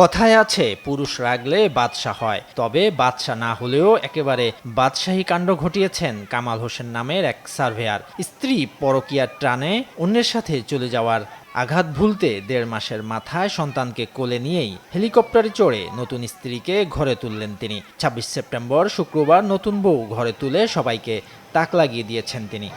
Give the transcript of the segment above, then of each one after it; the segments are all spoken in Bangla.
কথায় আছে, পুরুষ রাগলে বাদশাহ হয়। তবে বাদশাহ না হলেও একেবারে বাদশাহী কাণ্ড ঘটিয়েছেন কামাল হোসেন নামের এক সার্ভেয়ার। স্ত্রী পরকিয়ার টানে অন্যের সাথে চলে যাওয়ার আঘাত ভুলতে দেড় মাসের মাথায় সন্তানকে কোলে নিয়েই হেলিকপ্টারে চড়ে নতুন স্ত্রীকে ঘরে তুললেন তিনি। ছাব্বিশ সেপ্টেম্বর শুক্রবার নতুন বউ ঘরে তুলে সবাইকে তাক লাগিয়ে দিয়েছেন তিনি।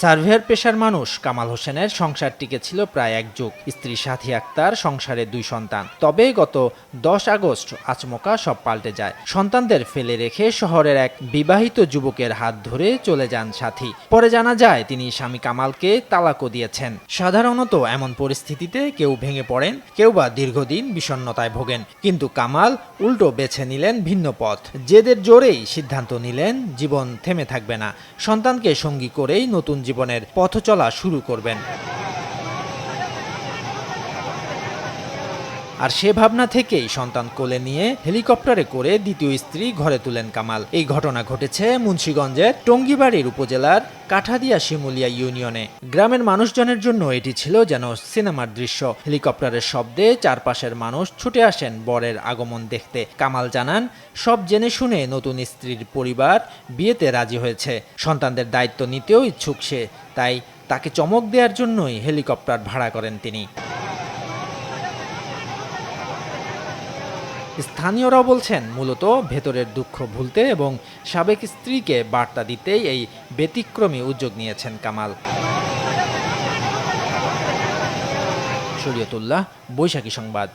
সার্ভেয়ার পেশার মানুষ কামাল হোসেনের সংসার টিকেছিল প্রায় এক যুগ। স্ত্রী সাথী আক্তার, সংসারে দুই সন্তান। তবে গত দশ আগস্ট আচমকা সব পাল্টে যায়। সন্তানদের ফেলে রেখে শহরের এক বিবাহিত যুবকের হাত ধরে চলে যান সাথী। পরে জানা যায়, তিনি স্বামী কামালকে তালাকও দিয়েছেন। সাধারণত এমন পরিস্থিতিতে কেউ ভেঙে পড়েন, কেউ বা দীর্ঘদিন বিষণ্ণতায় ভোগেন। কিন্তু কামাল উল্টো বেছে নিলেন ভিন্ন পথ। জেদের জোরেই সিদ্ধান্ত নিলেন, জীবন থেমে থাকবে না। সন্তানকে সঙ্গী করেই নতুন জীবনের পথ চলা শুরু করবেন। আর সে ভাবনা থেকেই সন্তান কোলে নিয়ে হেলিকপ্টারে করে দ্বিতীয় স্ত্রী ঘরে তুলেন কামাল। এই ঘটনা ঘটেছে মুন্সীগঞ্জের টঙ্গিবাড়ির উপজেলার কাঠাদিয়া শিমুলিয়া ইউনিয়নে। গ্রামের মানুষজনের জন্য এটি ছিল যেন সিনেমার দৃশ্য। হেলিকপ্টারের শব্দে চারপাশের মানুষ ছুটে আসেন বরের আগমন দেখতে। কামাল জানান, সব জেনে শুনে নতুন স্ত্রীর পরিবার বিয়েতে রাজি হয়েছে। সন্তানদের দায়িত্ব নিতেও ইচ্ছুক সে, তাই তাকে চমক দেওয়ার জন্যই হেলিকপ্টার ভাড়া করেন তিনি। স্থানীয়রা বলছেন, মূলত ভেতরের দুঃখ ভুলতে এবং সাবেক স্ত্রীকে বার্তা দিতেই এই ব্যতিক্রমী উদ্যোগ নিয়েছেন কামাল। শরীয়তুল্লাহ, বৈশাখী সংবাদ।